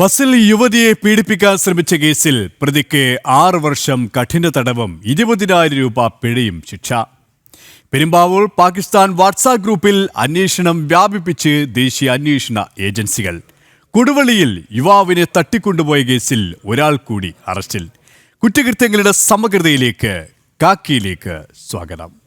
ബസ്സിൽ യുവതിയെ പീഡിപ്പിക്കാൻ ശ്രമിച്ച കേസിൽ പ്രതിക്ക് ആറ് വർഷം കഠിന തടവും ഇരുപതിനായിരം രൂപ പിഴയും ശിക്ഷ. പെരുമ്പാവൂർ പാകിസ്ഥാൻ വാട്സാപ്പ് ഗ്രൂപ്പിൽ അന്വേഷണം വ്യാപിപ്പിച്ച് ദേശീയ അന്വേഷണ ഏജൻസികൾ. കൊടുവള്ളിയിൽ യുവാവിനെ തട്ടിക്കൊണ്ടുപോയ കേസിൽ ഒരാൾ കൂടി അറസ്റ്റിൽ. കുറ്റകൃത്യങ്ങളുടെ സമഗ്രതയിലേക്ക് കാക്കിയിലേക്ക് സ്വാഗതം.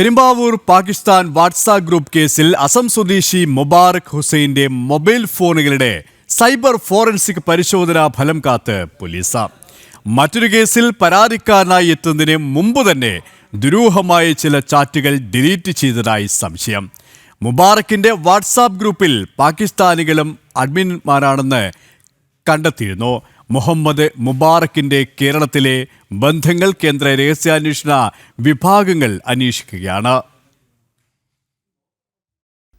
പെരുമ്പാവൂർ പാകിസ്ഥാൻ വാട്സാപ്പ് ഗ്രൂപ്പ് കേസിൽ അസം സ്വദേശി മുബാറക് ഹുസൈന്റെ മൊബൈൽ ഫോണുകളുടെ സൈബർ ഫോറൻസിക് പരിശോധനാ ഫലം കാത്ത് പോലീസ്. മറ്റൊരു കേസിൽ പരാതിക്കാരനായി എത്തുന്നതിന് മുമ്പ് തന്നെ ദുരൂഹമായ ചില ചാറ്റുകൾ ഡിലീറ്റ് ചെയ്തതായി സംശയം. മുബാറക്കിന്റെ വാട്സാപ്പ് ഗ്രൂപ്പിൽ പാകിസ്ഥാനികളും അഡ്മിന്മാരാണെന്ന് കണ്ടെത്തിയിരുന്നു. മുഹമ്മദ് മുബാറക്കിന്റെ കേരളത്തിലെ ബന്ധങ്ങൾ കേന്ദ്ര രഹസ്യാന്വേഷണ വിഭാഗങ്ങൾ അന്വേഷിക്കുകയാണ്.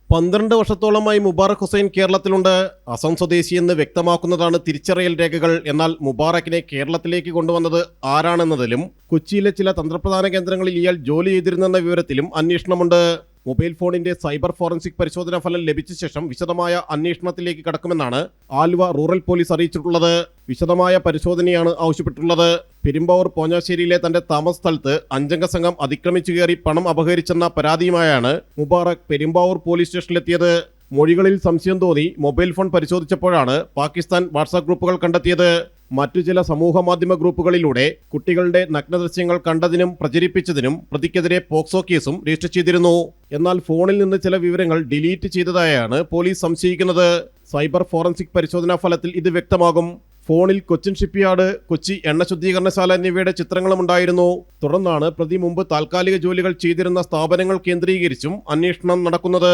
പന്ത്രണ്ട് വർഷത്തോളമായി മുബാറക് ഹുസൈൻ കേരളത്തിലുണ്ട്. അസം സ്വദേശി എന്ന് വ്യക്തമാക്കുന്നതാണ് തിരിച്ചറിയൽ രേഖകൾ. എന്നാൽ മുബാറക്കിനെ കേരളത്തിലേക്ക് കൊണ്ടുവന്നത് ആരാണെന്നതിലും കൊച്ചിയിലെ ചില തന്ത്രപ്രധാന കേന്ദ്രങ്ങളിൽ ഇയാൾ ജോലി ചെയ്തിരുന്നെന്ന വിവരത്തിലും അന്വേഷണമുണ്ട്. മൊബൈൽ ഫോണിന്റെ സൈബർ ഫോറൻസിക് പരിശോധനാ ഫലം ലഭിച്ച ശേഷം വിശദമായ അന്വേഷണത്തിലേക്ക് കടക്കുമെന്നാണ് ആലുവ റൂറൽ പോലീസ് അറിയിച്ചിട്ടുള്ളത്. വിശദമായ പരിശോധനയാണ് ആവശ്യപ്പെട്ടുള്ളത് പെരുമ്പാവൂർ പോഞ്ഞാശ്ശേരിയിലെ തന്റെ താമസ സ്ഥലത്ത് അഞ്ചംഗ സംഘം അതിക്രമിച്ചു കയറി പണം അപഹരിച്ചെന്ന പരാതിയുമായാണ് മുബാറക് പെരുമ്പാവൂർ പോലീസ് സ്റ്റേഷനിലെത്തിയത്. മൊഴികളിൽ സംശയം തോന്നി മൊബൈൽ ഫോൺ പരിശോധിച്ചപ്പോഴാണ് പാകിസ്ഥാൻ വാട്സാപ്പ് ഗ്രൂപ്പുകൾ കണ്ടെത്തിയത്. മറ്റു ചില സമൂഹ മാധ്യമ ഗ്രൂപ്പുകളിലൂടെ കുട്ടികളുടെ നഗ്നദൃശ്യങ്ങൾ കണ്ടതിനും പ്രചരിപ്പിച്ചതിനും പ്രതിക്കെതിരെ പോക്സോ കേസും രജിസ്റ്റർ ചെയ്തിരുന്നു. എന്നാൽ ഫോണിൽ നിന്ന് ചില വിവരങ്ങൾ ഡിലീറ്റ് ചെയ്തതായാണ് പോലീസ് സംശയിക്കുന്നത്. സൈബർ ഫോറൻസിക് പരിശോധനാ ഫലത്തിൽ ഇത് വ്യക്തമാകും. ഫോണിൽ കൊച്ചിൻ ഷിപ്പ്യാർഡ് കൊച്ചി എണ്ണ ശുദ്ധീകരണശാല എന്നിവയുടെ ചിത്രങ്ങളും ഉണ്ടായിരുന്നു. തുടർന്നാണ് പ്രതി മുമ്പ് താൽക്കാലിക ജോലികൾ ചെയ്തിരുന്ന സ്ഥാപനങ്ങൾ കേന്ദ്രീകരിച്ചും അന്വേഷണം നടക്കുന്നത്.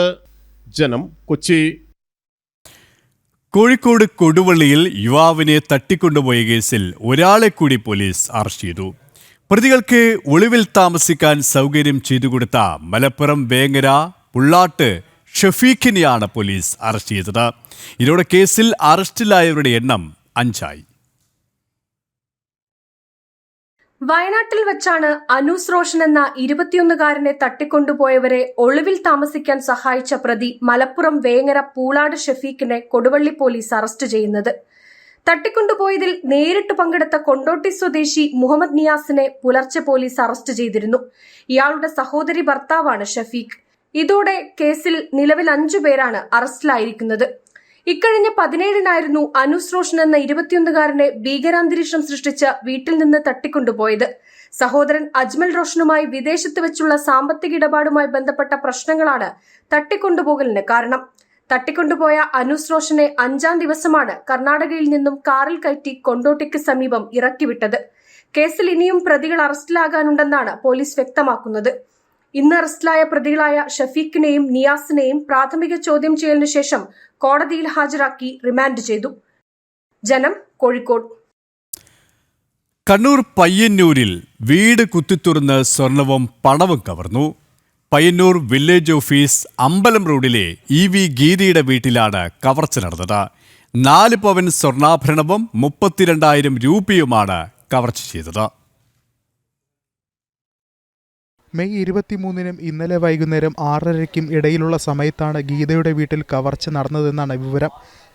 ജനം കൊച്ചി. കോഴിക്കോട് കൊടുവള്ളിയിൽ യുവാവിനെ തട്ടിക്കൊണ്ടുപോയ കേസിൽ ഒരാളെ കൂടി പോലീസ് അറസ്റ്റ് ചെയ്തു. പ്രതികൾക്ക് ഒളിവിൽ താമസിക്കാൻ സൗകര്യം ചെയ്തു കൊടുത്ത മലപ്പുറം വേങ്ങര പുള്ളാട്ട് ഷഫീഖിനെയാണ് പോലീസ് അറസ്റ്റ് ചെയ്തത്. ഇതോടെ കേസിൽ അറസ്റ്റിലായവരുടെ എണ്ണം അഞ്ചായി. വയനാട്ടിൽ വെച്ചാണ് അനൂസ് റോഷൻ എന്ന ഇരുപത്തിയൊന്നുകാരനെ തട്ടിക്കൊണ്ടുപോയവരെ ഒളിവിൽ താമസിക്കാൻ സഹായിച്ച പ്രതി മലപ്പുറം വേങ്ങര പൂളാട് ഷെഫീഖിനെ കൊടുവള്ളി പോലീസ് അറസ്റ്റ് ചെയ്യുന്നത്. തട്ടിക്കൊണ്ടുപോയതിൽ നേരിട്ട് പങ്കെടുത്ത കൊണ്ടോട്ടി സ്വദേശി മുഹമ്മദ് നിയാസിനെ പുലർച്ചെ പോലീസ് അറസ്റ്റ് ചെയ്തിരുന്നു. ഇയാളുടെ സഹോദരി ഭർത്താവാണ് ഷഫീഖ്. ഇതോടെ കേസിൽ നിലവിൽ അഞ്ചു പേരാണ് അറസ്റ്റിലായിരിക്കുന്നത്. ഇക്കഴിഞ്ഞ പതിനേഴിനായിരുന്നു അനൂസ് റോഷൻ എന്ന ഇരുപത്തിയൊന്നുകാരനെ ഭീകരാന്തരീക്ഷം സൃഷ്ടിച്ച് വീട്ടിൽ നിന്ന് തട്ടിക്കൊണ്ടുപോയത്. സഹോദരൻ അജ്മൽ റോഷനുമായി വിദേശത്ത് വെച്ചുള്ള സാമ്പത്തിക ഇടപാടുമായി ബന്ധപ്പെട്ട പ്രശ്നങ്ങളാണ് തട്ടിക്കൊണ്ടുപോകലിന് കാരണം. തട്ടിക്കൊണ്ടുപോയ അനൂസ് റോഷനെ അഞ്ചാം ദിവസമാണ് കർണാടകയിൽ നിന്നും കാറിൽ കയറ്റി കൊണ്ടോട്ടിക്ക് സമീപം ഇറക്കിവിട്ടത്. കേസിൽ ഇനിയും പ്രതികൾ അറസ്റ്റിലാകാനുണ്ടെന്നാണ് പോലീസ് വ്യക്തമാക്കുന്നത്. ഇന്ന് അറസ്റ്റിലായ പ്രതികളായ ഷഫീഖിനെയും നിയാസിനെയും പ്രാഥമിക ചോദ്യം ചെയ്യലിനു ശേഷം കോടതിയിൽ ഹാജരാക്കി റിമാൻഡ് ചെയ്തു. ജനം കോഴിക്കോട്. കണ്ണൂർ പയ്യന്നൂരിൽ വീട് കുത്തിത്തുറന്ന് സ്വർണവും പണവും കവർന്നു. പയ്യന്നൂർ വില്ലേജ് ഓഫീസ് അമ്പലം റോഡിലെ ഇ വി ഗീതയുടെ വീട്ടിലാണ് കവർച്ച നടന്നത്. നാല് പവൻ സ്വർണാഭരണവും മുപ്പത്തിരണ്ടായിരം രൂപയുമാണ് കവർച്ച ചെയ്തത്. മെയ് ഇരുപത്തിമൂന്നിനും ഇന്നലെ വൈകുന്നേരം ആറരയ്ക്കും ഇടയിലുള്ള സമയത്താണ് ഗീതയുടെ വീട്ടിൽ കവർച്ച നടന്നതെന്നാണ് വിവരം.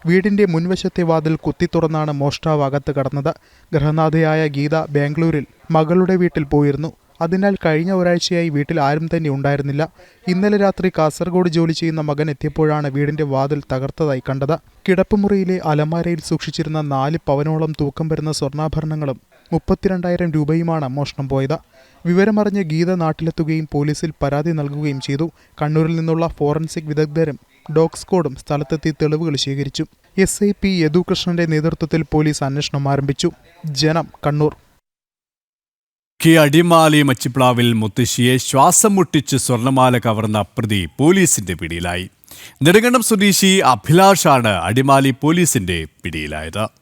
വീടിന്റെ മുൻവശത്തെ വാതിൽ കുത്തിത്തുറന്നാണ് മോഷ്ടാവ് അകത്ത് കടന്നത്. ഗൃഹനാഥയായ ഗീത ബാംഗ്ലൂരിൽ മകളുടെ വീട്ടിൽ പോയിരുന്നു. അതിനാൽ കഴിഞ്ഞ ഒരാഴ്ചയായി വീട്ടിൽ ആരും തന്നെ ഉണ്ടായിരുന്നില്ല. ഇന്നലെ രാത്രി കാസർഗോഡ് ജോലി ചെയ്യുന്ന മകൻ എത്തിയപ്പോഴാണ് വീടിന്റെ വാതിൽ തകർത്തതായി കണ്ടത്. കിടപ്പുമുറിയിലെ അലമാരയിൽ സൂക്ഷിച്ചിരുന്ന നാല് പവനോളം തൂക്കം വരുന്ന സ്വർണാഭരണങ്ങളും മുപ്പത്തിരണ്ടായിരം രൂപയുമാണ് മോഷണം പോയത്. വിവരമറിഞ്ഞ് ഗീത നാട്ടിലെത്തുകയും പോലീസിൽ പരാതി നൽകുകയും ചെയ്തു. കണ്ണൂരിൽ നിന്നുള്ള ഫോറൻസിക് വിദഗ്ധരും ഡോഗ് സ്ക്വാഡും സ്ഥലത്തെത്തി തെളിവുകൾ ശേഖരിച്ചു. എസ് ഐ പി യദുകൃഷ്ണന്റെ നേതൃത്വത്തിൽ പോലീസ് അന്വേഷണം ആരംഭിച്ചു. ജനം കണ്ണൂർ. കെ അടിമാലി മച്ചിപ്ലാവിൽ മുത്തശ്ശിയെ ശ്വാസം മുട്ടിച്ച് സ്വർണമാല കവർന്ന പ്രതി പോലീസിന്റെ പിടിയിലായി. നെടുങ്കണ്ടം സ്വദേശി അഭിലാഷാണ് അടിമാലി പോലീസിന്റെ പിടിയിലായത്.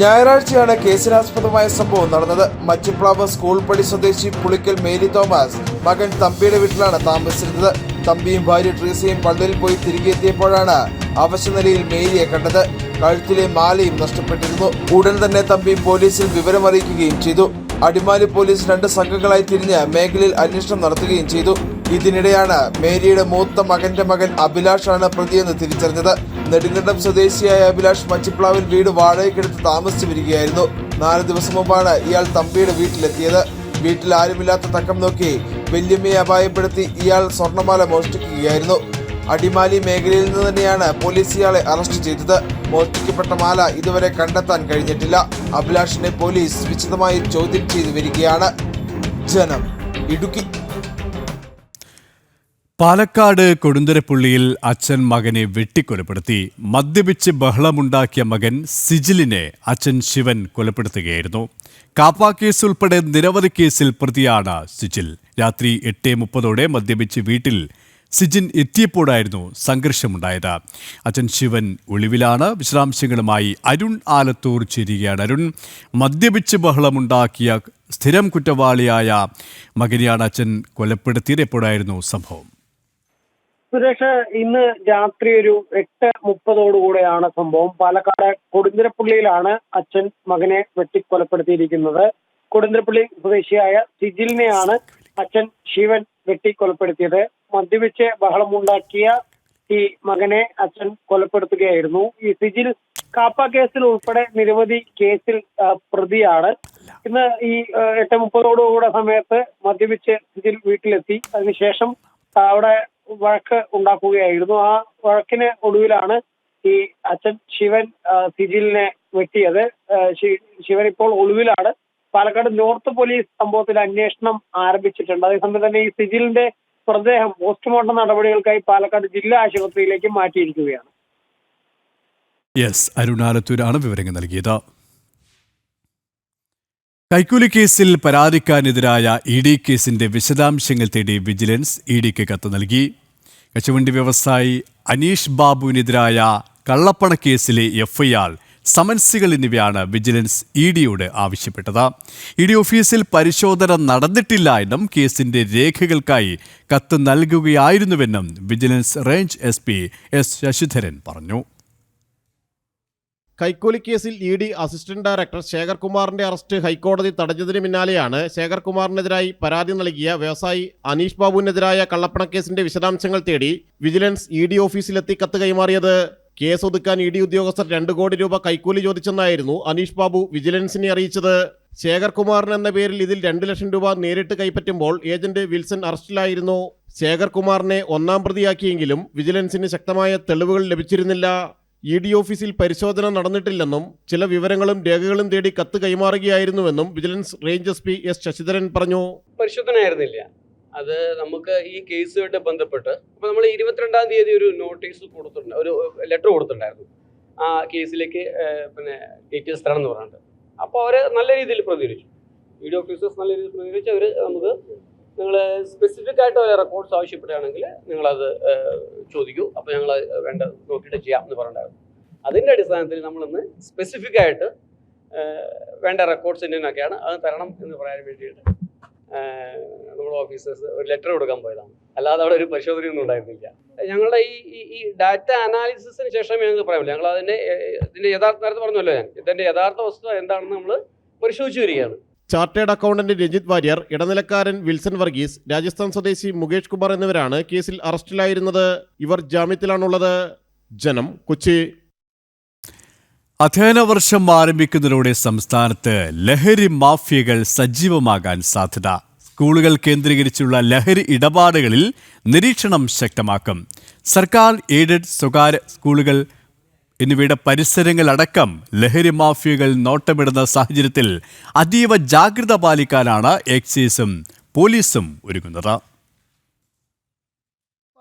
ഞായറാഴ്ചയാണ് കേസിനാസ്പദമായ സംഭവം നടന്നത്. മച്ചിപ്ലാവ് സ്കൂൾ പടി സ്വദേശി പുളിക്കൽ മേരി തോമസ് മകൻ തമ്പിയുടെ വീട്ടിലാണ് താമസിച്ചിരുന്നത്. തമ്പിയും ഭാര്യ ട്രീസയും പള്ളിയിൽ പോയി തിരികെ എത്തിയപ്പോഴാണ് അവശനിലയിൽ മേരിയെ കണ്ടത്. കഴുത്തിലെ മാലയും നഷ്ടപ്പെട്ടിരുന്നു. ഉടൻ തന്നെ തമ്പി പോലീസിൽ വിവരമറിയിക്കുകയും ചെയ്തു. അടിമാലി പോലീസ് രണ്ട് സംഘങ്ങളായി തിരിഞ്ഞ് മേഖലയിൽ അന്വേഷണം നടത്തുകയും ചെയ്തു. ഇതിനിടെയാണ് മേരിയുടെ മൂത്ത മകന്റെ മകൻ അഭിലാഷാണ് പ്രതിയെന്ന് തിരിച്ചറിഞ്ഞത്. നെടുങ്കണ്ടം സ്വദേശിയായ അഭിലാഷ് മച്ചിപ്ലാവിൽ വീട് വാടകയ്ക്കെടുത്ത് താമസിച്ചു വരികയായിരുന്നു നാല് ദിവസം മുമ്പാണ് ഇയാൾ തമ്പിയുടെ വീട്ടിലെത്തിയത്. വീട്ടിൽ ആരുമില്ലാത്ത തക്കം നോക്കി വല്യമ്മയെ അപായപ്പെടുത്തി ഇയാൾ സ്വർണമാല മോഷ്ടിക്കുകയായിരുന്നു. അടിമാലി മേഖലയിൽ നിന്ന് തന്നെയാണ് പോലീസ് ഇയാളെ അറസ്റ്റ് ചെയ്തത്. മോഷ്ടിക്കപ്പെട്ട മാല ഇതുവരെ കണ്ടെത്താൻ കഴിഞ്ഞിട്ടില്ല. അഭിലാഷിനെ പോലീസ് വിശദമായി ചോദ്യം ചെയ്തു വരികയാണ്. ജനം ഇടുക്കി പാലക്കാട് കൊടുന്തരപ്പുള്ളിയിൽ അച്ഛൻ മകനെ വെട്ടിക്കൊലപ്പെടുത്തി മദ്യപിച്ച് ബഹളമുണ്ടാക്കിയ മകൻ സിജിലിനെ അച്ഛൻ ശിവൻ കൊലപ്പെടുത്തുകയായിരുന്നു. കാപ്പ കേസ് ഉൾപ്പെടെ നിരവധി കേസിൽ പ്രതിയാണ് സിജിൽ. രാത്രി എട്ട് മുപ്പതോടെ മദ്യപിച്ച് വീട്ടിൽ സിജിൻ എത്തിയപ്പോഴായിരുന്നു സംഘർഷമുണ്ടായത്. അച്ഛൻ ശിവൻ ഒളിവിലാണ്. വിശദാംശങ്ങളുമായി അരുൺ ആലത്തൂർ ചേരുകയാണ്. അരുൺ മദ്യപിച്ച് ബഹളമുണ്ടാക്കിയ സ്ഥിരം കുറ്റവാളിയായ മകനെയാണ് അച്ഛൻ കൊലപ്പെടുത്തിയത്. എപ്പോഴായിരുന്നു സംഭവം? സുരേഷ് ഇന്ന് രാത്രി ഒരു എട്ട് മുപ്പതോടുകൂടെയാണ് സംഭവം. പാലക്കാട് കൊടുന്തിരപ്പള്ളിയിലാണ് അച്ഛൻ മകനെ വെട്ടിക്കൊലപ്പെടുത്തിയിരിക്കുന്നത്. കൊടുന്തിരപ്പള്ളി സ്വദേശിയായ സിജിലിനെയാണ് അച്ഛൻ ശിവൻ വെട്ടിക്കൊലപ്പെടുത്തിയത്. മദ്യപിച്ച് ബഹളമുണ്ടാക്കിയ ഈ മകനെ അച്ഛൻ കൊലപ്പെടുത്തുകയായിരുന്നു. ഈ സിജിൽ കാപ്പ കേസിൽ ഉൾപ്പെടെ നിരവധി കേസിൽ പ്രതിയാണ്. ഇന്ന് ഈ എട്ട് മുപ്പതോടുകൂടെ സമയത്ത് മദ്യപിച്ച് സിജിൽ വീട്ടിലെത്തി. അതിനുശേഷം അവിടെ വഴക്ക് ഉണ്ടാക്കുകയായിരുന്നു. ആ വഴക്കിന് ഒടുവിലാണ് ഈ അച്ഛൻ ശിവൻ സിജിലിനെ വെട്ടിയത്. ശിവൻ ഇപ്പോൾ ഒളിവിലാണ്. പാലക്കാട് നോർത്ത് പോലീസ് സംഭവത്തിൽ അന്വേഷണം ആരംഭിച്ചിട്ടുണ്ട്. അതേസമയം തന്നെ ഈ സിജിലിന്റെ മൃതദേഹം പോസ്റ്റ്മോർട്ടം നടപടികൾക്കായി പാലക്കാട് ജില്ലാ ആശുപത്രിയിലേക്ക് മാറ്റിയിരിക്കുകയാണ്. യെസ് അരുണാലത്തൂരാണ് വിവരങ്ങൾ നൽകിയത്. കൈക്കൂലി കേസിൽ പരാതിക്കാരനെതിരായ ഇ ഡി കേസിന്റെ വിശദാംശങ്ങൾ തേടി വിജിലൻസ് ഇ ഡിക്ക് കത്ത് നൽകി. കശുവണ്ടി വ്യവസായി അനീഷ് ബാബുവിനെതിരായ കള്ളപ്പണ കേസിലെ എഫ്ഐആർ സമൻസുകൾ എന്നിവയാണ് വിജിലൻസ് ഇ ഡിയോട് ആവശ്യപ്പെട്ടത്. ഇ ഡി ഓഫീസിൽ പരിശോധന നടന്നിട്ടില്ല എന്നും കേസിന്റെ രേഖകൾക്കായി കത്ത് നൽകുകയായിരുന്നുവെന്നും vigilance range S S Sasidharan പറഞ്ഞു. കൈക്കൂലി കേസിൽ E D assistant director Shekhar കുമാറിന്റെ അറസ്റ്റ് ഹൈക്കോടതി തടഞ്ഞതിന് പിന്നാലെയാണ് ശേഖർകുമാറിനെതിരായി പരാതി നൽകിയ വ്യവസായി അനീഷ് ബാബുവിനെതിരായ കള്ളപ്പണക്കേസിന്റെ വിശദാംശങ്ങൾ തേടി വിജിലൻസ് ഇ ഡി ഓഫീസിലെത്തി കത്ത് കൈമാറിയത്. കേസ് ഒതുക്കാൻ ഇ ഡി ഉദ്യോഗസ്ഥർ രണ്ട് കോടി രൂപ കൈക്കൂലി ചോദിച്ചെന്നായിരുന്നു അനീഷ് ബാബു വിജിലൻസിനെ അറിയിച്ചത്. ശേഖർ കുമാറിൻ എന്ന പേരിൽ ഇതിൽ രണ്ട് ലക്ഷം രൂപ നേരിട്ട് കൈപ്പറ്റുമ്പോൾ ഏജന്റ് വിൽസൺ അറസ്റ്റിലായിരുന്നു. ശേഖർകുമാറിനെ ഒന്നാം പ്രതിയാക്കിയെങ്കിലും വിജിലൻസിന് ശക്തമായ തെളിവുകൾ ലഭിച്ചിരുന്നില്ല. ഇ ഡി ഓഫീസിൽ പരിശോധന നടന്നിട്ടില്ലെന്നും ചില വിവരങ്ങളും രേഖകളും തേടി കത്ത് കൈമാറുകയായിരുന്നുവെന്നും vigilance range S P S Sasidharan പറഞ്ഞു. പരിശോധനയായിരുന്നില്ല. അത് നമുക്ക് ഈ കേസുമായിട്ട് ബന്ധപ്പെട്ട് അപ്പോൾ നമ്മൾ ഇരുപത്തിരണ്ടാം തീയതി ഒരു നോട്ടീസ് കൊടുത്തിട്ടുണ്ട് ഒരു ലെറ്റർ കൊടുത്തിട്ടുണ്ടായിരുന്നു. ആ കേസിലേക്ക് പിന്നെ ഡീറ്റെയിൽസ് തരണം എന്ന് പറഞ്ഞിട്ട്. അപ്പോൾ അവർ നല്ല രീതിയിൽ പ്രതികരിച്ചു. ഇ ഡി ഓഫീസേഴ്സ് നല്ല രീതിയിൽ പ്രതികരിച്ച് അവർ നമുക്ക് നിങ്ങൾ സ്പെസിഫിക് ആയിട്ട് വല്ല റെക്കോർഡ്സ് ആവശ്യപ്പെടുകയാണെങ്കിൽ നിങ്ങളത് ചോദിക്കൂ. അപ്പോൾ ഞങ്ങൾ വേണ്ട നോക്കിയിട്ട് ചെയ്യാം എന്ന് പറഞ്ഞിട്ടുണ്ടായിരുന്നു. അതിന്റെ അടിസ്ഥാനത്തിൽ നമ്മളിന്ന് സ്പെസിഫിക് ആയിട്ട് വേണ്ട റെക്കോർഡ്സ് എന്നൊക്കെയാണ് അത് തരണം എന്ന് പറയാൻ വേണ്ടിയിട്ട് നമ്മുടെ ഓഫീസേഴ്സ് ഒരു ലെറ്റർ കൊടുക്കാൻ പോയതാണ്. അല്ലാതെ അവിടെ ഒരു പരിശോധനയൊന്നും ഉണ്ടായിരുന്നില്ല. ഞങ്ങളുടെ ഈ ഈ- ഡാറ്റ അനാലിസിസിന് ശേഷമേ ഞങ്ങൾക്ക് പറയാമല്ലോ ഞങ്ങൾ അതിന്റെ ഇതിന്റെ യഥാർത്ഥ നേരത്തെ പറഞ്ഞല്ലോ ഞാൻ. ഇതിന്റെ യഥാർത്ഥ വസ്തുത എന്താണെന്ന് നമ്മൾ പരിശോധിച്ചു വരികയാണ്. ചാർട്ടേഡ് അക്കൗണ്ടന്റ് രഞ്ജിത് വാര്യർ ഇടനിലക്കാരൻ വിൽസൺ വർഗീസ് രാജസ്ഥാൻ സ്വദേശി മുകേഷ് കുമാർ എന്നിവരാണ് കേസിൽ അറസ്റ്റിലായിരുന്നത്. ഇവർ ജാമ്യത്തിലാണുള്ളത്. ജനം കൊച്ചി. അധ്യയന വർഷം ആരംഭിക്കുന്നതോടെ സംസ്ഥാനത്ത് ലഹരി മാഫിയകൾ സജീവമാകാൻ സാധ്യത. സ്കൂളുകൾ കേന്ദ്രീകരിച്ചുള്ള ലഹരി ഇടപാടുകളിൽ നിരീക്ഷണം ശക്തമാക്കും. സർക്കാർ എയ്ഡഡ് സ്വകാര്യ സ്കൂളുകൾ എന്നിവയുടെ പരിസരങ്ങളടക്കം ലഹരി മാഫിയകൾ നോട്ടമിടുന്ന സാഹചര്യത്തിൽ അതീവ ജാഗ്രത പാലിക്കാനാണ് എക്സൈസും പോലീസും ഒരുങ്ങുന്നത്.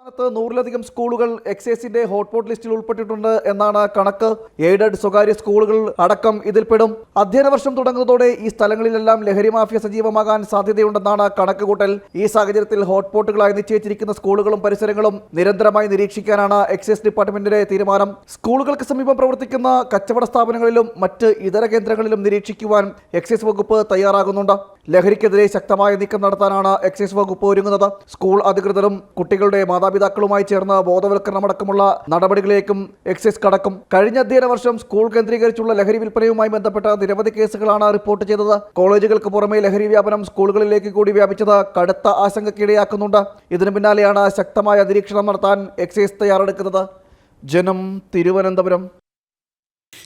സംസ്ഥാനത്ത് നൂറിലധികം സ്കൂളുകൾ എക്സൈസിന്റെ ഹോട്ട്സ്പോട്ട് ലിസ്റ്റിൽ ഉൾപ്പെട്ടിട്ടുണ്ട് എന്നാണ് കണക്ക്. എയ്ഡഡ് സ്വകാര്യ സ്കൂളുകൾ അടക്കം ഇതിൽപ്പെടും അധ്യയന വർഷം തുടങ്ങുന്നതോടെ ഈ സ്ഥലങ്ങളിലെല്ലാം ലഹരി മാഫിയ സജീവമാകാൻ സാധ്യതയുണ്ടെന്നാണ് കണക്കുകൂട്ടൽ. ഈ സാഹചര്യത്തിൽ ഹോട്ട്സ്പോട്ടുകളായി നിശ്ചയിച്ചിരിക്കുന്ന സ്കൂളുകളും പരിസരങ്ങളും നിരന്തരമായി നിരീക്ഷിക്കാനാണ് എക്സൈസ് ഡിപ്പാർട്ട്മെന്റിന്റെ തീരുമാനം. സ്കൂളുകൾക്ക് സമീപം പ്രവർത്തിക്കുന്ന കച്ചവട സ്ഥാപനങ്ങളിലും മറ്റ് ഇതര കേന്ദ്രങ്ങളിലും നിരീക്ഷിക്കുവാൻ എക്സൈസ് വകുപ്പ് തയ്യാറാകുന്നുണ്ട്. ലഹരിക്കെതിരെ ശക്തമായ നീക്കം നടത്താനാണ് എക്സൈസ് വകുപ്പ് ഒരുങ്ങുന്നത്. സ്കൂൾ അധികൃതരും കുട്ടികളുടെ മാതാപിതാക്കളുമായി ചേർന്ന് ബോധവൽക്കരണം അടക്കമുള്ള നടപടികളിലേക്കും എക്സൈസ് കടക്കും. കഴിഞ്ഞ അധ്യയന വർഷം സ്കൂൾ കേന്ദ്രീകരിച്ചുള്ള ലഹരി വിൽപ്പനയുമായി ബന്ധപ്പെട്ട നിരവധി കേസുകളാണ് റിപ്പോർട്ട് ചെയ്തത്. കോളേജുകൾക്ക് പുറമെ ലഹരി വ്യാപനം സ്കൂളുകളിലേക്ക് കൂടി വ്യാപിച്ചത് കടുത്ത ആശങ്കയ്ക്കിടയാക്കുന്നുണ്ട്. ഇതിനു പിന്നാലെയാണ് ശക്തമായ നിരീക്ഷണം നടത്താൻ എക്സൈസ് തയ്യാറെടുക്കുന്നത്. ജനം തിരുവനന്തപുരം.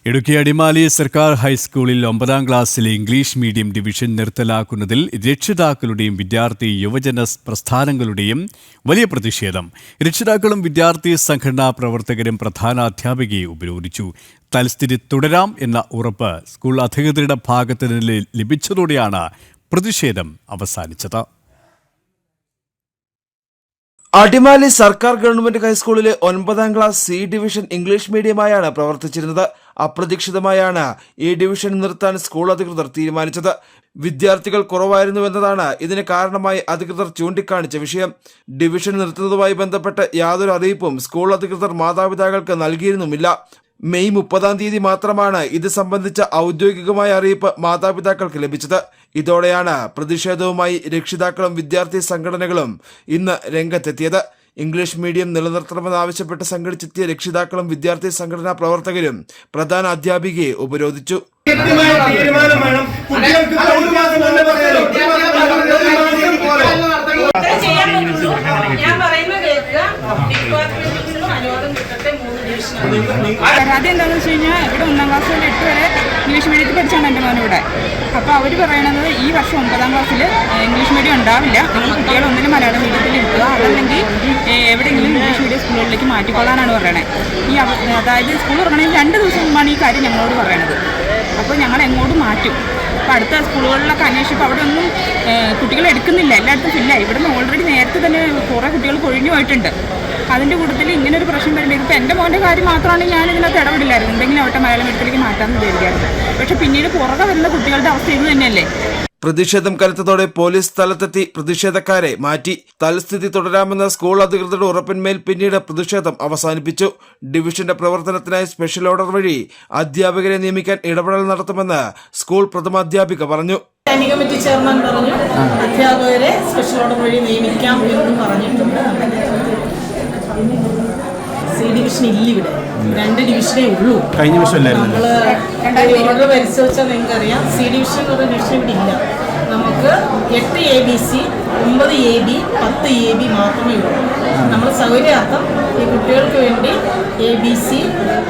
ഇടുക്കി അടിമാലി സർക്കാർ ഹൈസ്കൂളിൽ ഒമ്പതാം ക്ലാസ്സിലെ ഇംഗ്ലീഷ് മീഡിയം ഡിവിഷൻ നിർത്തലാക്കുന്നതിൽ രക്ഷിതാക്കളുടെയും വിദ്യാർത്ഥി യുവജന പ്രസ്ഥാനങ്ങളുടെയും വലിയ പ്രതിഷേധം. രക്ഷിതാക്കളും വിദ്യാർത്ഥി സംഘടനാ പ്രവർത്തകരും പ്രധാന അധ്യാപികയെ ഉപരോധിച്ചു. തൽസ്ഥിതി തുടരാം എന്ന ഉറപ്പ് സ്കൂൾ അധികൃതരുടെ ഭാഗത്ത് നിന്ന് ലഭിച്ചതോടെയാണ് പ്രതിഷേധം അവസാനിച്ചത്. അടിമാലി സർക്കാർ ഗവൺമെന്റ് ഹൈസ്കൂളിലെ ഒൻപതാം ക്ലാസ് സി ഡിവിഷൻ ഇംഗ്ലീഷ് മീഡിയമായാണ് പ്രവർത്തിച്ചിരുന്നത്. അപ്രതീക്ഷിതമായാണ് ഈ ഡിവിഷൻ നിർത്താൻ സ്കൂൾ അധികൃതർ തീരുമാനിച്ചത്. വിദ്യാർത്ഥികൾ കുറവായിരുന്നുവെന്നതാണ് ഇതിന് കാരണമായി അധികൃതർ ചൂണ്ടിക്കാണിച്ച വിഷയം. ഡിവിഷൻ നിർത്തുന്നതുമായി ബന്ധപ്പെട്ട് യാതൊരു അറിയിപ്പും സ്കൂൾ അധികൃതർ മാതാപിതാക്കൾക്ക് നൽകിയിരുന്നുമില്ല. മെയ് മുപ്പതാം തീയതി മാത്രമാണ് ഇത് സംബന്ധിച്ച ഔദ്യോഗികമായ അറിയിപ്പ് മാതാപിതാക്കൾക്ക് ലഭിച്ചത്. ഇതോടെയാണ് പ്രതിഷേധവുമായി രക്ഷിതാക്കളും വിദ്യാർത്ഥി സംഘടനകളും ഇന്ന് രംഗത്തെത്തിയത്. ഇംഗ്ലീഷ് മീഡിയം നിലനിർത്തണമെന്നാവശ്യപ്പെട്ട് സംഘടിച്ചെത്തിയ രക്ഷിതാക്കളും വിദ്യാർത്ഥി സംഘടനാ പ്രവർത്തകരും പ്രധാന അധ്യാപികയെ ഉപരോധിച്ചു. ഞാൻ പറയുന്നത് വേണം പരാതി എന്താണെന്ന് വെച്ച് കഴിഞ്ഞാൽ ഇവിടെ ഒന്നാം ക്ലാസ് മുതൽ എട്ട് വരെ ഇംഗ്ലീഷ് മീഡിയത്തിൽ പഠിച്ചാണ് എന്റെ മോൻ ഇവിടെ. അപ്പോൾ അവർ പറയണത് ഈ വർഷം ഒമ്പതാം ക്ലാസ്സിൽ ഇംഗ്ലീഷ് മീഡിയം ഉണ്ടാവില്ല. നിങ്ങൾ കുട്ടികളെ ഒന്നിനും മലയാളം മീഡിയത്തിൽ ഇരുത്തുക. അതല്ലെങ്കിൽ എവിടെയെങ്കിലും ഇംഗ്ലീഷ് മീഡിയം സ്കൂളുകളിലേക്ക് മാറ്റിക്കൊള്ളാനാണ് പറയണത് ഈ അതായത് സ്കൂൾ തുടങ്ങണമെങ്കിൽ രണ്ട് ദിവസം മുമ്പാണ് ഈ കാര്യം ഞങ്ങളോട് പറയണത്. അപ്പോൾ ഞങ്ങൾ എങ്ങോട്ട് മാറ്റും. അപ്പോൾ അടുത്ത സ്കൂളുകളിലൊക്കെ അന്വേഷിച്ചപ്പോൾ അവിടെ ഒന്നും കുട്ടികളെടുക്കുന്നില്ല എല്ലായിടത്തും ഫില്ല ഇവിടുന്ന് ഓൾറെഡി നേരത്തെ തന്നെ കുറേ കുട്ടികൾ കൊഴിഞ്ഞു പോയിട്ടുണ്ട്. അതിന്റെ കൂട്ടത്തിൽ ഇങ്ങനെ ഒരു പ്രശ്നം വരുമ്പോൾ ഇതിപ്പോൾ എന്റെ മോന്റെ കാര്യം മാത്രമാണ് ഞാൻ ഇതിനകത്ത് ഇടപെടില്ലായിരുന്നു. എന്തെങ്കിലും അവട്ടെ മലയാളം എടുത്തിലേക്ക് മാറ്റാമെന്ന് വിചാരിക്കാറുണ്ട് പക്ഷേ പിന്നീട് പുറകെ വരുന്ന കുട്ടികളുടെ അവസ്ഥ ഇത് തന്നെയല്ലേ? പ്രതിഷേധം കനത്തതോടെ പോലീസ് സ്ഥലത്തെത്തി പ്രതിഷേധക്കാരെ മാറ്റി. തൽസ്ഥിതി തുടരാമെന്ന സ്കൂൾ അധികൃതരുടെ ഉറപ്പിന്മേൽ പിന്നീട് പ്രതിഷേധം അവസാനിപ്പിച്ചു. ഡിവിഷന്റെ പ്രവർത്തനത്തിനായി സ്പെഷ്യൽ ഓർഡർ വഴി അധ്യാപകരെ നിയമിക്കാൻ ഇടപെടൽ നടത്തുമെന്ന് സ്കൂൾ പ്രഥമാധ്യാപിക പറഞ്ഞു. കമ്മിറ്റി ചെയർമാൻ പറഞ്ഞു. അധ്യാപകരെ സ്പെഷ്യൽ ഓർഡർ വഴി നിയമിക്കാം എന്നും പറഞ്ഞിട്ടുണ്ട്. ഡിവിഷൻ ഇല്ല ഇവിടെ. രണ്ട് ഡിവിഷനേ ഉള്ളൂ. കഴിഞ്ഞ വർഷം നമ്മൾ ഓർഡർ പരിശോധിച്ചാൽ നിങ്ങൾക്ക് അറിയാം സി ഡിവിഷൻ എന്ന് പറയുന്ന ഡിവിഷൻ ഇവിടെ ഇല്ല. നമുക്ക് എട്ട് എ ബി സി ഒമ്പത് എ ബി പത്ത് എ ബി മാത്രമേ ഉള്ളൂ. നമ്മൾ സൗകര്യാർത്ഥം ഈ കുട്ടികൾക്ക് വേണ്ടി എ ബി സി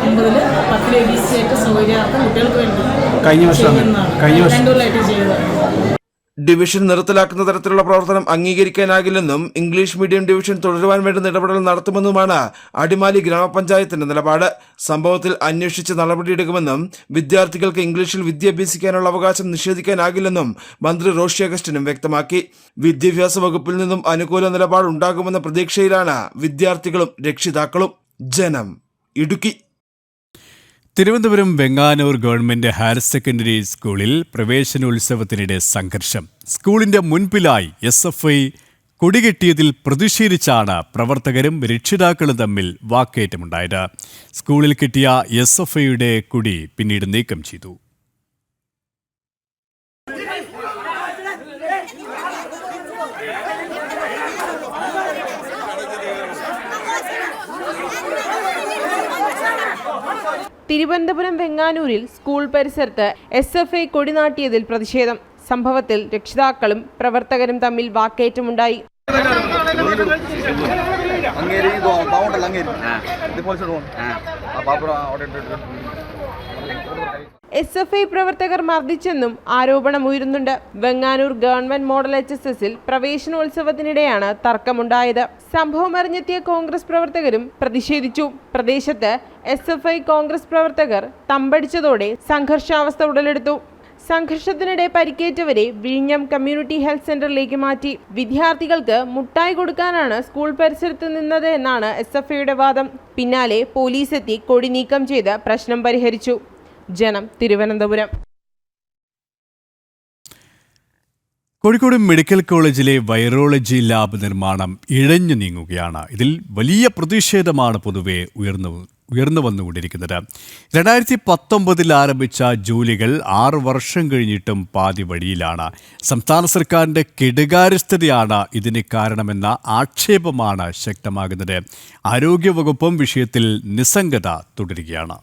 ഒമ്പതിൽ പത്തിൽ എ ബി സി ആയിട്ട് സൗകര്യാർത്ഥം കുട്ടികൾക്ക് വേണ്ടി കഴിഞ്ഞ വർഷം ചെയ്യുന്നതാണ്. കഴിഞ്ഞ വർഷം. രണ്ടു കൊല്ലമായിട്ട് ചെയ്തതാണ് ഡിവിഷൻ നിർത്തലാക്കുന്ന തരത്തിലുള്ള പ്രവർത്തനം അംഗീകരിക്കാനാകില്ലെന്നും ഇംഗ്ലീഷ് മീഡിയം ഡിവിഷൻ തുടരുവാൻ വേണ്ടുന്ന ഇടപെടൽ നടത്തുമെന്നുമാണ് അടിമാലി ഗ്രാമപഞ്ചായത്തിന്റെ നിലപാട്. സംഭവത്തിൽ അന്വേഷിച്ച് നടപടിയെടുക്കുമെന്നും വിദ്യാർത്ഥികൾക്ക് ഇംഗ്ലീഷിൽ വിദ്യ അഭ്യസിക്കാനുള്ള അവകാശം നിഷേധിക്കാനാകില്ലെന്നും മന്ത്രി റോഷി അഗസ്റ്റിനും വ്യക്തമാക്കി. വിദ്യാഭ്യാസ വകുപ്പിൽ നിന്നും അനുകൂല നിലപാടുണ്ടാകുമെന്ന പ്രതീക്ഷയിലാണ് വിദ്യാർത്ഥികളും രക്ഷിതാക്കളും. Janam Idukki. Thiruvananthapuram Venganoor government higher secondary സ്കൂളിൽ പ്രവേശനോത്സവത്തിനിടെ സംഘർഷം. സ്കൂളിന്റെ മുൻപിലായി എസ് എഫ് ഐ കൊടികെട്ടിയതിൽ പ്രതിഷേധിച്ചാണ് പ്രവർത്തകരും രക്ഷിതാക്കളും തമ്മിൽ വാക്കേറ്റമുണ്ടായത്. സ്കൂളിൽ കിട്ടിയ എസ് എഫ് ഐയുടെ കൊടി പിന്നീട് നീക്കം ചെയ്തു. തിരുവനന്തപുരം വെങ്ങാനൂരിൽ സ്കൂൾ പരിസരത്ത് എസ് എഫ് ഐ കൊടിനാട്ടിയതിൽ പ്രതിഷേധം. സംഭവത്തിൽ രക്ഷിതാക്കളും പ്രവർത്തകരും തമ്മിൽ വാക്കേറ്റമുണ്ടായി. എസ് എഫ് ഐ പ്രവർത്തകർ മർദ്ദിച്ചെന്നും ആരോപണമുയരുന്നുണ്ട് Venganoor government model H S എസിൽ പ്രവേശനോത്സവത്തിനിടെയാണ് തർക്കമുണ്ടായത്. സംഭവം അറിഞ്ഞെത്തിയ കോൺഗ്രസ് പ്രവർത്തകരും പ്രതിഷേധിച്ചു. പ്രദേശത്ത് എസ് എഫ് ഐ കോൺഗ്രസ് പ്രവർത്തകർ തമ്പടിച്ചതോടെ സംഘർഷാവസ്ഥ ഉടലെടുത്തു. സംഘർഷത്തിനിടെ പരിക്കേറ്റവരെ വിഴിഞ്ഞം കമ്മ്യൂണിറ്റി ഹെൽത്ത് സെന്ററിലേക്ക് മാറ്റി. വിദ്യാർത്ഥികൾക്ക് മുട്ടായി കൊടുക്കാനാണ് സ്കൂൾ പരിസരത്ത് നിന്നത് എന്നാണ് എസ് എഫ് ഐയുടെ വാദം. പിന്നാലെ പോലീസ് എത്തി കൊടി നീക്കം ചെയ്ത് പ്രശ്നം പരിഹരിച്ചു. ജനം തിരുവനന്തപുരം. കോഴിക്കോട് മെഡിക്കൽ കോളേജിലെ വൈറോളജി ലാബ് നിർമ്മാണം ഇഴഞ്ഞു നീങ്ങുകയാണ്. ഇതിൽ വലിയ പ്രതിഷേധമാണ് പൊതുവെ ഉയർന്നു ഉയർന്നു വന്നുകൊണ്ടിരിക്കുന്നത്. രണ്ടായിരത്തി പത്തൊമ്പതിൽ ആരംഭിച്ച ജോലികൾ ആറ് വർഷം കഴിഞ്ഞിട്ടും പാതി വഴിയിലാണ്. സംസ്ഥാന സർക്കാരിന്റെ കെടുകാര്യസ്ഥതയാണ് ഇതിന് കാരണമെന്ന ആക്ഷേപമാണ് ശക്തമാകുന്നത്. ആരോഗ്യവകുപ്പും വിഷയത്തിൽ നിസ്സംഗത തുടരുകയാണ്.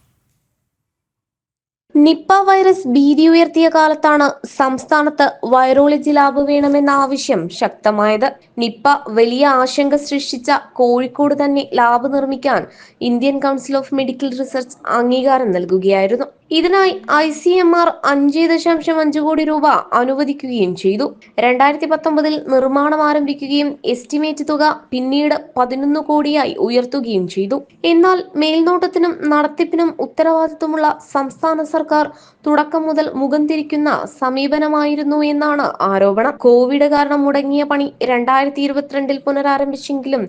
നിപ്പ വൈറസ് ഭീതി ഉയർത്തിയ കാലത്താണ് സംസ്ഥാനത്ത് വൈറോളജി ലാബ് വേണമെന്ന ആവശ്യം ശക്തമായത്. നിപ്പ വലിയ ആശങ്ക സൃഷ്ടിച്ച കോഴിക്കോട് തന്നെ ലാബ് നിർമ്മിക്കാൻ Indian Council of Medical Research അംഗീകാരം നൽകുകയായിരുന്നു. ഇതിനായി ഐ സി എം ആർ അഞ്ച് ദശാംശം അഞ്ച് കോടി രൂപ അനുവദിക്കുകയും ചെയ്തു. രണ്ടായിരത്തി പത്തൊമ്പതിൽ നിർമ്മാണം ആരംഭിക്കുകയും എസ്റ്റിമേറ്റ് തുക പിന്നീട് പതിനൊന്ന് കോടിയായി ഉയർത്തുകയും ചെയ്തു. എന്നാൽ മേൽനോട്ടത്തിനും നടത്തിപ്പിനും ഉത്തരവാദിത്വമുള്ള സംസ്ഥാന സർക്കാർ തുടക്കം മുതൽ മുഖം തിരിക്കുന്ന സമീപനമായിരുന്നു എന്നാണ് ആരോപണം. കോവിഡ് കാരണം മുടങ്ങിയ പണി രണ്ടായിരത്തി ഇരുപത്തിരണ്ടിൽ പുനരാരംഭിച്ചെങ്കിലും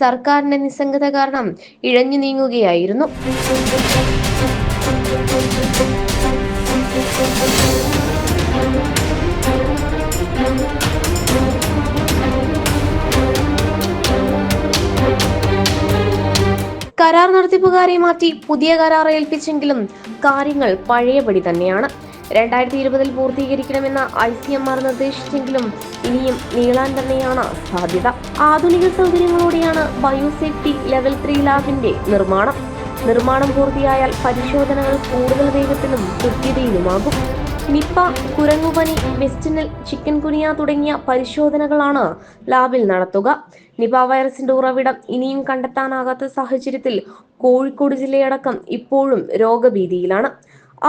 സർക്കാരിന്റെ നിസ്സംഗത കാരണം ഇഴഞ്ഞു നീങ്ങുകയായിരുന്നു. കരാർ നടത്തിപ്പുകാരെ മാറ്റി പുതിയ കരാർ ഏൽപ്പിച്ചെങ്കിലും കാര്യങ്ങൾ പഴയപടി തന്നെയാണ്. രണ്ടായിരത്തി ഇരുപതിൽ പൂർത്തീകരിക്കണമെന്ന ഐ സി എം ആർ നിർദ്ദേശിച്ചെങ്കിലും ഇനിയും നീളാൻ തന്നെയാണ് സാധ്യത. ആധുനിക സൗകര്യങ്ങളോടെയാണ് ബയോസേഫ്റ്റി ലെവൽ ത്രീ ലാബിന്റെ നിർമ്മാണം. നിർമ്മാണം പൂർത്തിയായാൽ പരിശോധനകൾ കൂടുതൽ വേഗത്തിലും കൃത്യതയിലുമാകും. നിപ്പ കുരങ്ങുപനി വെസ്റ്റിനൽ ചിക്കൻ കുനിയ തുടങ്ങിയ പരിശോധനകളാണ് ലാബിൽ നടത്തുക. നിപ വൈറസിന്റെ ഉറവിടം ഇനിയും കണ്ടെത്താനാകാത്ത സാഹചര്യത്തിൽ കോഴിക്കോട് ജില്ലയടക്കം ഇപ്പോഴും രോഗഭീതിയിലാണ്.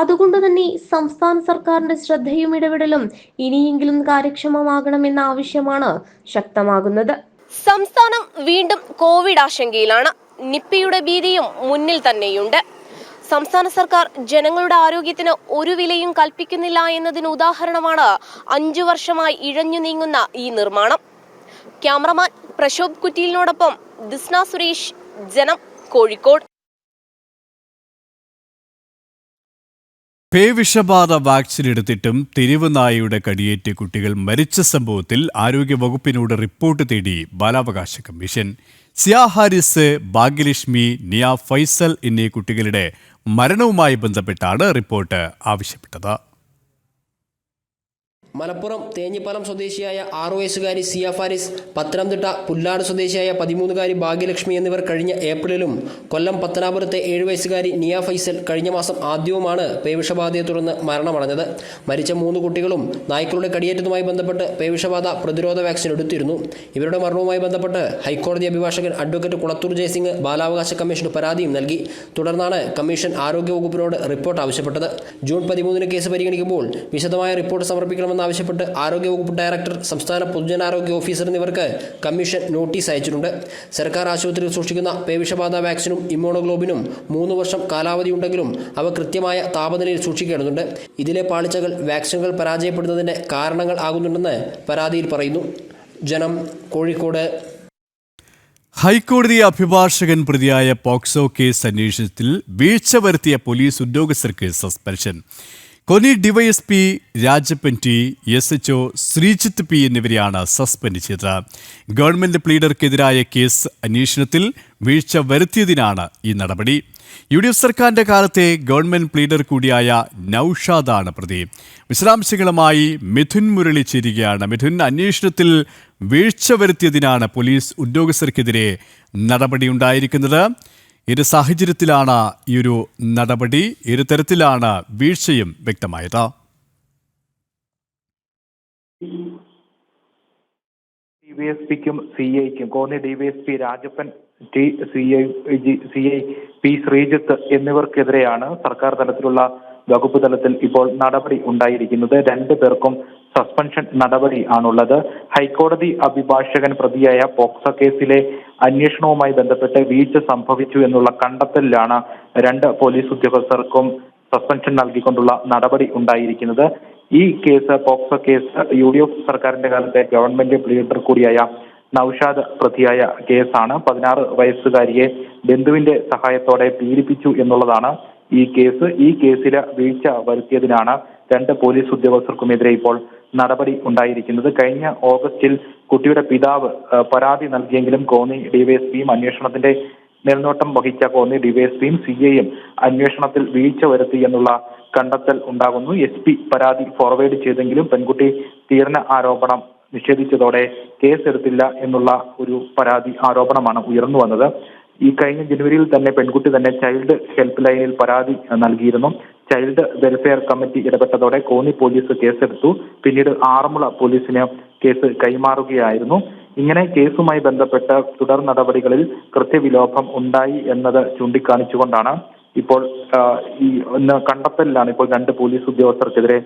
അതുകൊണ്ട് തന്നെ സംസ്ഥാന സർക്കാരിന്റെ ശ്രദ്ധയും ഇടപെടലും ഇനിയെങ്കിലും കാര്യക്ഷമമാകണമെന്ന ആവശ്യമാണ് ശക്തമാകുന്നത്. സംസ്ഥാനം വീണ്ടും കോവിഡ് ആശങ്കയിലാണ്. നിപ്പയുടെ ഭീതിയും മുന്നിൽ തന്നെയുണ്ട്. സംസ്ഥാന സർക്കാർ ജനങ്ങളുടെ ആരോഗ്യത്തിന് ഒരു വിലയും കൽപ്പിക്കുന്നില്ല എന്നതിന് ഉദാഹരണമാണ് അഞ്ചു വർഷമായി ഇഴഞ്ഞു നീങ്ങുന്ന ഈ നിർമ്മാണം. ക്യാമറമാൻ പ്രശോഭ് കുറ്റിയിലിനോടൊപ്പം ദിസ്ന സുരേഷ് ജനം കോഴിക്കോട്. പേവിഷബാധ വാക്സിൻ എടുത്തിട്ടും തെരുവ് നായയുടെ കടിയേറ്റ് കുട്ടികൾ മരിച്ച സംഭവത്തിൽ ആരോഗ്യവകുപ്പിനോട് റിപ്പോർട്ട് തേടി ബാലാവകാശ കമ്മീഷൻ. സിയ ഹാരിസ് ഭാഗ്യലക്ഷ്മി നിയ ഫൈസൽ എന്നീ കുട്ടികളുടെ മരണവുമായി ബന്ധപ്പെട്ടാണ് റിപ്പോർട്ട് ആവശ്യപ്പെട്ടത്. മലപ്പുറം തേഞ്ഞിപ്പലം സ്വദേശിയായ ആറു വയസ്സുകാരി സിയ ഫാരിസ് പത്തനംതിട്ട പുല്ലാട് സ്വദേശിയായ പതിമൂന്നുകാരി ഭാഗ്യലക്ഷ്മി എന്നിവർ കഴിഞ്ഞ ഏപ്രിലും കൊല്ലം പത്തനാപുരത്തെ ഏഴു വയസ്സുകാരി നിയ ഫൈസൽ കഴിഞ്ഞ മാസം ആദ്യവുമാണ് പേവിഷബാധയെ തുടർന്ന് മരണമടഞ്ഞത്. മരിച്ച മൂന്ന് കുട്ടികളും നായ്ക്കളുടെ കടിയേറ്റതുമായി ബന്ധപ്പെട്ട് പേവിഷബാധ പ്രതിരോധ വാക്സിൻ എടുത്തിരുന്നു. ഇവരുടെ മരണവുമായി ബന്ധപ്പെട്ട് ഹൈക്കോടതി അഭിഭാഷകൻ അഡ്വക്കേറ്റ് കുളത്തൂർ ജയസിംഗ് ബാലാവകാശ കമ്മീഷന് പരാതിയും നൽകി. തുടർന്നാണ് കമ്മീഷൻ ആരോഗ്യവകുപ്പിനോട് റിപ്പോർട്ട് ആവശ്യപ്പെട്ടത്. ജൂൺ പതിമൂന്നിന് കേസ് പരിഗണിക്കുമ്പോൾ വിശദമായ റിപ്പോർട്ട് സമർപ്പിക്കണമെന്ന് ആവശ്യപ്പെട്ട് ആരോഗ്യവകുപ്പ് ഡയറക്ടർ സംസ്ഥാന പൊതുജനാരോഗ്യ ഓഫീസർ എന്നിവർക്ക് കമ്മീഷൻ നോട്ടീസ് അയച്ചിട്ടുണ്ട്. സർക്കാർ ആശുപത്രിയിൽ സൂക്ഷിക്കുന്ന പേവിഷബാധ വാക്സിനും ഇമ്മ്യൂണോഗ്ലോബിനും മൂന്ന് വർഷം കാലാവധിയുണ്ടെങ്കിലും അവ കൃത്യമായ താപനിലയിൽ സൂക്ഷിക്കേണ്ടതുണ്ട്. ഇതിലെ പാളിച്ചകൾ വാക്സിനുകൾ പരാജയപ്പെടുന്നതിന്റെ കാരണങ്ങൾ ആകുന്നുണ്ടെന്ന് പരാതിയിൽ പറയുന്നു. ജനം കോഴിക്കോട്. ഹൈക്കോടതി അഭിഭാഷകൻ പ്രതിയായ പോക്സോ കേസ് അന്വേഷണത്തിൽ വീഴ്ച വരുത്തിയ പോലീസ് ഉദ്യോഗസ്ഥർക്ക് suspension. Konni DYSP Rajappan T S H O Sreejith P എന്നിവരെയാണ് സസ്പെൻഡ് ചെയ്തത്. ഗവൺമെന്റ് പ്ലീഡർക്കെതിരായ കേസ് അന്വേഷണത്തിൽ വീഴ്ച വരുത്തിയതിനാണ് ഈ നടപടി. യു ഡി എഫ് സർക്കാരിന്റെ കാലത്തെ ഗവൺമെന്റ് പ്ലീഡർ കൂടിയായ നൌഷാദാണ് പ്രതി. വിശദാംശങ്ങളുമായി മിഥുൻ മുരളി ചേരുകയാണ്. മിഥുൻ അന്വേഷണത്തിൽ വീഴ്ച വരുത്തിയതിനാണ് പോലീസ് ഉദ്യോഗസ്ഥർക്കെതിരെ നടപടിയുണ്ടായിരിക്കുന്നത് ഏത് സാഹചര്യത്തിലാണ് ഈ ഒരു നടപടി ഏത് തരത്തിലാണ് വീഴ്ചയും വ്യക്തമായത്. ഡിവൈഎസ്പിക്കും C ഐക്കും Konni D V S P Rajappan T C I C I P Sreejith എന്നിവർക്കെതിരെയാണ് സർക്കാർ തലത്തിലുള്ള വകുപ്പ് തലത്തിൽ ഇപ്പോൾ നടപടി ഉണ്ടായിരിക്കുന്നത്. രണ്ടു പേർക്കും സസ്പെൻഷൻ നടപടി ആണുള്ളത്. ഹൈക്കോടതി അഭിഭാഷകൻ പ്രതിയായ പോക്സോ കേസിലെ അന്വേഷണവുമായി ബന്ധപ്പെട്ട് വീഴ്ച സംഭവിച്ചു എന്നുള്ള കണ്ടെത്തലിലാണ് രണ്ട് പോലീസ് ഉദ്യോഗസ്ഥർക്കും സസ്പെൻഷൻ നൽകിക്കൊണ്ടുള്ള നടപടി ഉണ്ടായിരിക്കുന്നത്. ഈ case POCSO case U D F സർക്കാരിന്റെ കാലത്തെ ഗവൺമെന്റ് ലീഡർ കൂടിയായ നൌഷാദ് പ്രതിയായ കേസാണ്. പതിനാറ് വയസ്സുകാരിയെ ബന്ധുവിന്റെ സഹായത്തോടെ പീഡിപ്പിച്ചു എന്നുള്ളതാണ് ഈ കേസ്. ഈ കേസിൽ വീഴ്ച വരുത്തിയതിനാണ് രണ്ട് പോലീസ് ഉദ്യോഗസ്ഥർക്കുമെതിരെ ഇപ്പോൾ നടപടി ഉണ്ടായിരിക്കുന്നത്. കഴിഞ്ഞ ഓഗസ്റ്റിൽ കുട്ടിയുടെ പിതാവ് പരാതി നൽകിയെങ്കിലും കോന്നി ഡിവൈഎസ്പിയും അന്വേഷണത്തിന്റെ മേൽനോട്ടം വഹിച്ച കോന്നി ഡിവൈഎസ്പിയും സി ഐയും അന്വേഷണത്തിൽ വീഴ്ച വരുത്തി എന്നുള്ള കണ്ടെത്തൽ ഉണ്ടാകുന്നു. എസ് പി പരാതി ഫോർവേഡ് ചെയ്തെങ്കിലും പെൺകുട്ടി തീർന്ന ആരോപണം നിഷേധിച്ചതോടെ കേസെടുത്തില്ല എന്നുള്ള ഒരു പരാതി ആരോപണമാണ് ഉയർന്നു വന്നത്. ഈ കഴിഞ്ഞ ജനുവരിയിൽ തന്നെ പെൺകുട്ടി തന്നെ ചൈൽഡ് ഹെൽപ്പ് ലൈനിൽ പരാതി നൽകിയിരുന്നു. ചൈൽഡ് വെൽഫെയർ കമ്മിറ്റി ഇടപെട്ടതോടെ കോന്നി പോലീസ് കേസെടുത്തു. പിന്നീട് ആറന്മുള പോലീസിന് കേസ് കൈമാറുകയായിരുന്നു. ഇങ്ങനെ കേസുമായി ബന്ധപ്പെട്ട തുടർ നടപടികളിൽ കൃത്യവിലോപം ഉണ്ടായി എന്നത് ചൂണ്ടിക്കാണിച്ചുകൊണ്ടാണ് ഇപ്പോൾ ഈ കണ്ടെത്തലിലാണ് ഇപ്പോൾ രണ്ട് പോലീസ് ഉദ്യോഗസ്ഥർക്കെതിരെ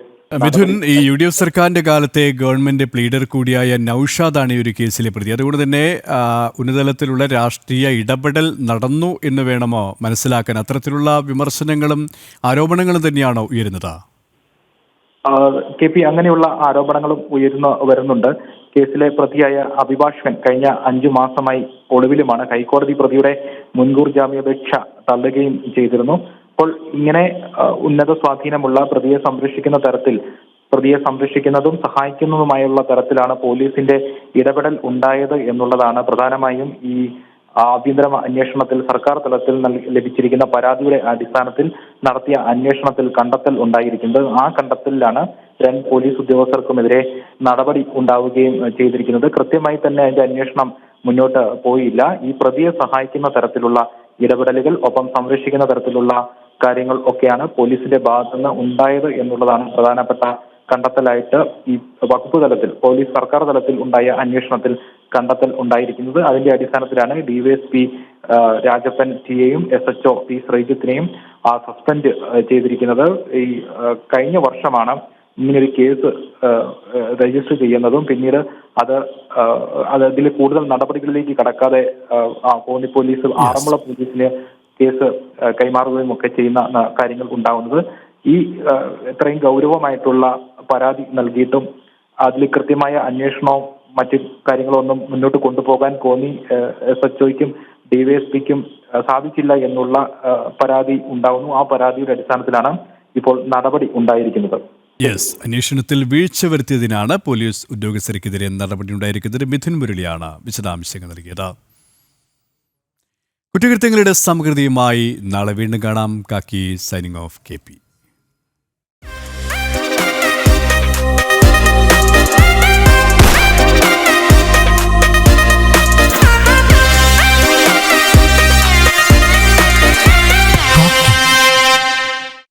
മിഥുൻ ഈ യു ഡി എഫ് സർക്കാരിന്റെ കാലത്തെ ഗവൺമെന്റ് പ്ലീഡർ കൂടിയായ നൌഷാദാണ് ഈ ഒരു കേസിലെ പ്രതി. അതുകൊണ്ട് തന്നെ ഉന്നതലത്തിലുള്ള ഉന്നതതലത്തിലുള്ള രാഷ്ട്രീയ ഇടപെടൽ നടന്നു എന്ന് വേണമോ മനസ്സിലാക്കാൻ അത്തരത്തിലുള്ള വിമർശനങ്ങളും ആരോപണങ്ങളും തന്നെയാണോ ഉയരുന്നത്? കെ പി അങ്ങനെയുള്ള ആരോപണങ്ങളും ഉയർന്നു വരുന്നുണ്ട്. കേസിലെ പ്രതിയായ അഭിഭാഷകൻ കഴിഞ്ഞ അഞ്ചു മാസമായി ഒളിവിലുമാണ് ഹൈക്കോടതി പ്രതിയുടെ മുൻകൂർ ജാമ്യാപേക്ഷ തള്ളുകയും ചെയ്തിരുന്നു. അപ്പോൾ ഇങ്ങനെ ഉന്നത സ്വാധീനമുള്ള പ്രതിയെ സംരക്ഷിക്കുന്ന തരത്തിൽ പ്രതിയെ സംരക്ഷിക്കുന്നതും സഹായിക്കുന്നതുമായുള്ള തരത്തിലാണ് പോലീസിന്റെ ഇടപെടൽ ഉണ്ടായത് എന്നുള്ളതാണ് പ്രധാനമായും ഈ ആഭ്യന്തര അന്വേഷണത്തിൽ സർക്കാർ തലത്തിൽ ലഭിച്ചിരിക്കുന്ന പരാതിയുടെ അടിസ്ഥാനത്തിൽ നടത്തിയ അന്വേഷണത്തിൽ കണ്ടെത്തൽ ഉണ്ടായിരിക്കുന്നത്. ആ കണ്ടെത്തലിലാണ് രണ്ട് പോലീസ് ഉദ്യോഗസ്ഥർക്കുമെതിരെ നടപടി ഉണ്ടാവുകയും ചെയ്തിരിക്കുന്നത്. കൃത്യമായി തന്നെ അതിന്റെ അന്വേഷണം മുന്നോട്ട് പോയില്ല. ഈ പ്രതിയെ സഹായിക്കുന്ന തരത്തിലുള്ള ഇടപെടലുകൾ ഒപ്പം സംരക്ഷിക്കുന്ന തരത്തിലുള്ള കാര്യങ്ങൾ ഒക്കെയാണ് പോലീസിന്റെ ഭാഗത്തു നിന്ന് ഉണ്ടായത് എന്നുള്ളതാണ് പ്രധാനപ്പെട്ട കണ്ടെത്തലായിട്ട് ഈ വകുപ്പ് തലത്തിൽ പോലീസ് സർക്കാർ തലത്തിൽ ഉണ്ടായ അന്വേഷണത്തിൽ കണ്ടെത്തൽ ഉണ്ടായിരിക്കുന്നത്. അതിന്റെ അടിസ്ഥാനത്തിലാണ് ഡിവൈഎസ്പി രാജപ്പൻ ടിയെയും എസ് എച്ച് ഒ പി ശ്രീജിത്തിനെയും സസ്പെൻഡ് ചെയ്തിരിക്കുന്നത്. ഈ കഴിഞ്ഞ വർഷമാണ് ഇങ്ങനൊരു കേസ് രജിസ്റ്റർ ചെയ്യുന്നതും പിന്നീട് അത് അത് അതിൽ കൂടുതൽ നടപടികളിലേക്ക് കടക്കാതെ കോന്നി പോലീസ് ആറന്മുള പോലീസിന് കേസ് കൈമാറുകയും ഒക്കെ ചെയ്യുന്ന കാര്യങ്ങൾ ഉണ്ടാവുന്നത് ഈ ഇത്രയും ഗൗരവമായിട്ടുള്ള പരാതി നൽകിയിട്ടും അതിൽ കൃത്യമായ അന്വേഷണവും മറ്റ് കാര്യങ്ങളൊന്നും മുന്നോട്ട് കൊണ്ടുപോകാൻ കോന്നി എസ് എച്ച് ഒയ്ക്കും ഡിവൈഎസ്പിക്കും സാധിച്ചില്ല എന്നുള്ള പരാതി ഉണ്ടാവുന്നു. ആ പരാതിയുടെ അടിസ്ഥാനത്തിലാണ് ഇപ്പോൾ നടപടി ഉണ്ടായിരിക്കുന്നത്. യെസ് അന്വേഷണത്തിൽ വീഴ്ച വരുത്തിയതിനാണ് പോലീസ് ഉദ്യോഗസ്ഥർക്കെതിരെ നടപടി ഉണ്ടായിരിക്കുന്നത് മിഥുൻ മുരളിയാണ് വിശദാംശങ്ങൾ നൽകിയത്. കുറ്റകൃത്യങ്ങളുടെ സമൃദ്ധിയുമായി നാളെ വീണ്ടും കാണാം. കാക്കി സൈനിങ് ഓഫ് കെ